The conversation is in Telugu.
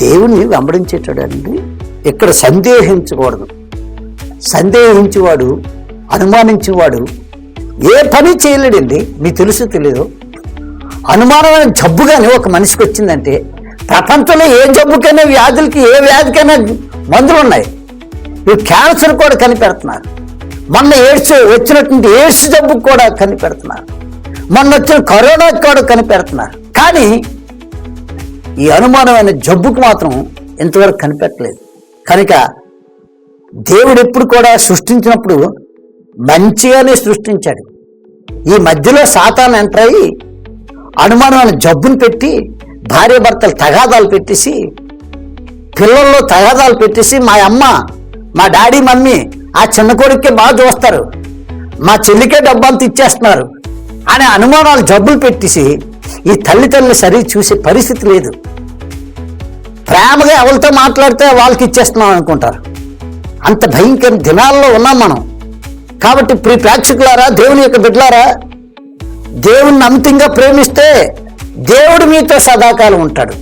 దేవుని వెంబడించేటాడండి. ఇక్కడ సందేహించకూడదు. సందేహించేవాడు అనుమానించేవాడు ఏ పని చేయలేడండి. మీకు తెలుసు తెలీదు. అనుమానమైన జబ్బుగానే ఒక మనిషికి వచ్చిందంటే ప్రపంచంలో ఏ జబ్బుకైనా వ్యాధులకి ఏ వ్యాధికైనా మందులు ఉన్నాయి. ఇప్పుడు క్యాన్సర్ కూడా కనిపెడుతున్నారు. మొన్న ఎయిడ్స్ వచ్చినటువంటి ఎయిడ్స్ జబ్బుకు కూడా కనిపెడుతున్నారు. మొన్న వచ్చిన కరోనాకి కూడా కనిపెడుతున్నారు. కానీ ఈ అనుమానమైన జబ్బుకు మాత్రం ఇంతవరకు కనిపెట్టలేదు. కనుక దేవుడు ఎప్పుడు కూడా సృష్టించినప్పుడు మంచిగానే సృష్టించాడు. ఈ మధ్యలో సాతాన్ ఎంటర్ అయ్యి అనుమానమైన జబ్బును పెట్టి భార్య భర్తలు తగాదాలు పెట్టేసి పిల్లల్లో తగాదాలు పెట్టేసి మా అమ్మ మా డాడీ మమ్మీ ఆ చిన్న కొడుక్కే బాగా చూస్తారు. మా చెల్లికే డబ్బంతా ఇచ్చేస్తున్నారు. అనే అనుమానాలు జబ్బులు పెట్టేసి ఈ తల్లిదండ్రులు సరి చూసే పరిస్థితి లేదు. ప్రేమగా ఎవరితో మాట్లాడితే వాళ్ళకి ఇచ్చేస్తున్నాం అనుకుంటారు. అంత భయంకర దినాల్లో ఉన్నాం మనం. కాబట్టి ప్రి ప్రేక్షకులారా దేవుని యొక్క బిడ్డలారా దేవుని నమ్మకంగా ప్రేమిస్తే దేవుడు మీతో సదాకాలం ఉంటాడు.